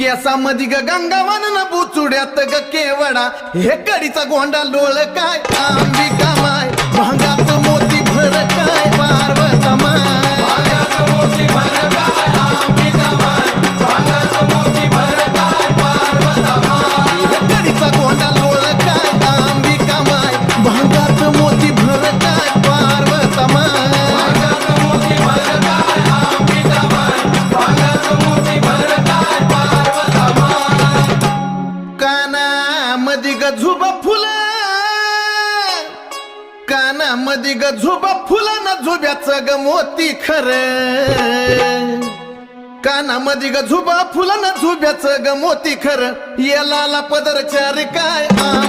केसामध्ये ग गंगावन न बुचुड्यात ग केवडा. हे कडीचा गोंडा लोळ काय आंबिका गझुब फुल. काना मधी ग झुबा फुलं ना झुब्याचं ग मोती खर. काना मधी ग झुबा फुलं ना झुब्याचं ग मोती खर. याला पदर चार काय आ